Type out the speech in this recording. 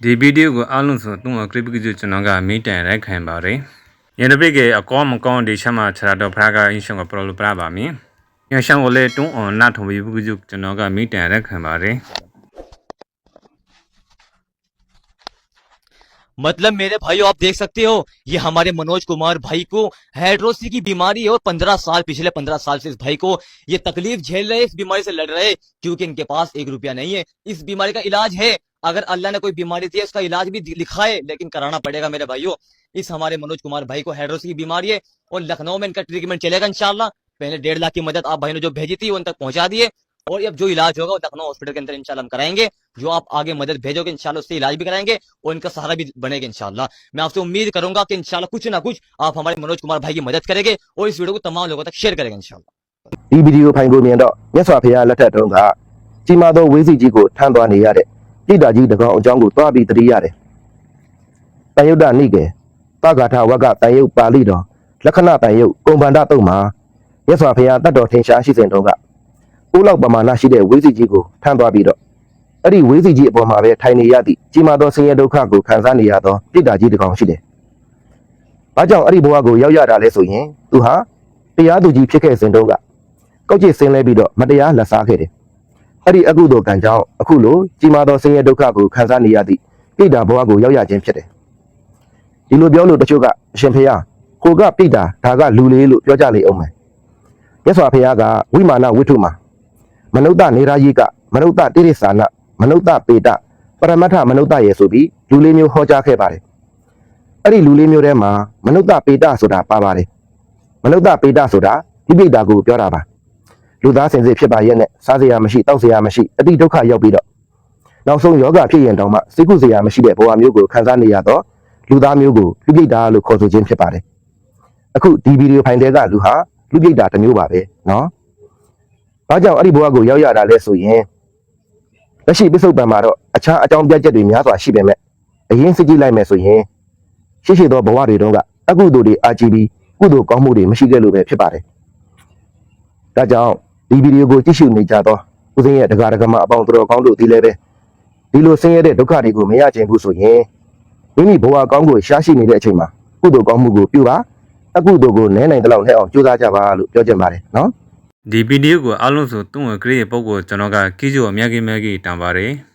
ဒီဗီဒီယိုကိုအားလုံးဆိုတော့ကလစ်ပကကျကျွန်တော်ကမိတန်ရိုက်ခံပါတယ်။ရန်တပိကအကောမကောဒီချက်မှာခြေတော်ဖရာကအင်းရှုံကပရိုလိုပရာပါမင်း။ရန်ရှောင်းကိုလည်းတွန်းအောင်နာထုံပြီးပကကျကျွန်တော်ကမိတန်ရိုက်ခံပါတယ် मतलब मेरे भाइयों आप देख सकते हो ये हमारे मनोज कुमार भाई को हाइड्रोसी की बीमारी है और पंद्रह साल पिछले पंद्रह साल से इस भाई को ये तकलीफ झेल रहे हैं, इस बीमारी से लड़ रहे हैं, क्योंकि इनके पास एक रुपया नहीं है इस बीमारी का इलाज है अगर अल्लाह ने कोई बीमारी दी है उसका इलाज भी लिखा है लेकिन कराना पड़ेगा मेरे भाइयों इस हमारे मनोज कुमार भाई को हाइड्रोसी की बीमारी है और लखनऊ में इनका ट्रीटमेंट चलेगा इंशाल्लाह पहले डेढ़ लाख की मदद आप भाई ने जो भेजी थी वो उन तक पहुंचा दिए और अब जो इलाज होगा वो लखनऊ हॉस्पिटल के अंदर इंशाल्लाह हम कराएंगे जो आप आगे मदद भेजोगे इंशाल्लाह उससे इलाज भी कराएंगे और इनका सहारा भी बनेगा इंशाल्लाह मैं आपसे उम्मीद करूंगा कि इंशाल्लाह कुछ ना कुछ आप हमारे मनोज कुमार भाई की मदद करेंगे और इस वीडियो को तमाम लोगों तक शेयर करेंगे इंशाल्लाह ဒီဗီဒီယိုဖိုင်ကိုမြင်တော့မြတ်စွာဘုရားလက်ထက်တုန်းကကြီးမားသောဝိသိကြီးကိုထမ်းသွားနေရတဲ့ ပြည်တာကြီးတကောင်အကြောင်းကိုတွားပြီးသတိရတယ်။တန်ယုတ်တနိကေသဂါထဝကတန်ယုတ်ပါဠိတော်လက္ခဏတန်ယုတ်ကုံဗန္ဒတုံမှာမြတ်စွာဘုရားတတ်တော်ထင်ရှားရှိစဉ်တုန်းကပိုးလောက်ပမာဏရှိတဲ့ဝိသိကြီးကိုထမ်းသွားပြီးတော့အဲ့ဒီဝိသိကြီးအပေါ်မှာပဲထိုင်နေရသည့်ကြီးမားသောဆင်းရဲဒုက္ခကိုခံစားနေရသောပြည်တာကြီးတကောင်ရှိတယ်။ဘာကြောင့်အဲ့ဒီဘဝကိုရောက်ရတာလဲဆိုရင်သူဟာတရားသူကြီးဖြစ်ခဲ့စဉ်တုန်းကကောက်ကျစ်ဆင်းလဲပြီးတော့မတရားလက်စားခဲ့တယ်။ အဲ့ဒီအကုသိုလ်ကံကြောင့်အခုလိုကြီးမားသောဆင်းရဲဒုက္ခကိုခံစားနေရသည့်ပိဋ္ဌာဘဝကိုရောက်ရခြင်းဖြစ်တယ်။ဒီလိုပြောလို့တချို့ကအရှင်ဖေယကိုကပိဋ္ဌာဒါကလူလေးလို့ပြောကြလေအောင်မယ်။မြတ်စွာဘုရားကဝိမာနဝိထုမှာမနုဿနေရာယိကမနုဿတိရိစ္ဆာနမနုဿပေတပရမတ္ထမနုဿရေဆိုပြီးလူလေးမျိုးဟောကြားခဲ့ပါတယ်။အဲ့ဒီလူလေးမျိုးထဲမှာမနုဿပေတဆိုတာပါပါတယ်။မနုဿပေတဆိုတာဒီပိဋ္ဌာကိုပြောတာပါ။ လူသားစင်စစ်ဖြစ်ပါရဲ့နဲ့စားစရာမရှိတောက်စရာမရှိအတိဒုက္ခရောက်ပြီးတော့နောက်ဆုံးယောဂဖြစ်ရင်တောင်မှစိတ်ကုစရာမရှိတဲ့ဘဝမျိုးကိုခံစားနေရတော့လူသားမျိုးကိုလူပိဋ္ဌာလို့ခေါ်ဆိုခြင်းဖြစ်ပါတယ်အခုဒီဗီဒီယိုဖိုင်တဲကလူဟာလူပိဋ္ဌာတစ်မျိုးပါပဲเนาะဘာကြောင့်အဲ့ဒီဘဝကိုရောက်ရတာလဲဆိုရင်လက်ရှိပစ္စုပန်မှာတော့အခြားအကြောင်းပြချက်တွေများစွာရှိပေမဲ့အရင်စစ်ကြည့်လိုက်မယ်ဆိုရင်ရှိရှိသောဘဝတွေတုန်းကအကုသိုလ်တွေအာကြည့်ပြီးကုသိုလ်ကောင်းမှုတွေမရှိခဲ့လို့ပဲဖြစ်ပါတယ် ဒါကြောင့် ဒီဗီဒီယိုကိုကြည့်ရှုနေကြသောဦးစင်းရဲ့ဒကာဒကမအပေါင်းတော်ကောင်းတို့ဒီလည်းပဲဒီလိုဆင်းရဲတဲ့ဒုက္ခတွေကိုမရချင်ဘူးဆိုရင်မိမိဘဝကောင်းကိုရှားရှိနေတဲ့အချိန်မှာကုသိုလ်ကောင်းမှုကိုပြုပါအကုသိုလ်ကိုနည်းနိုင်တဲ့လောက်နဲ့အောင်ကြိုးစားကြပါလို့ပြောချင်ပါတယ်နော်။ဒီဗီဒီယိုကိုအားလုံးဆိုကလစ်ရဲ့ပုံကိုကျွန်တော်ကကီဂျိုအများကြီးအများကြီးတန်ပါတယ်။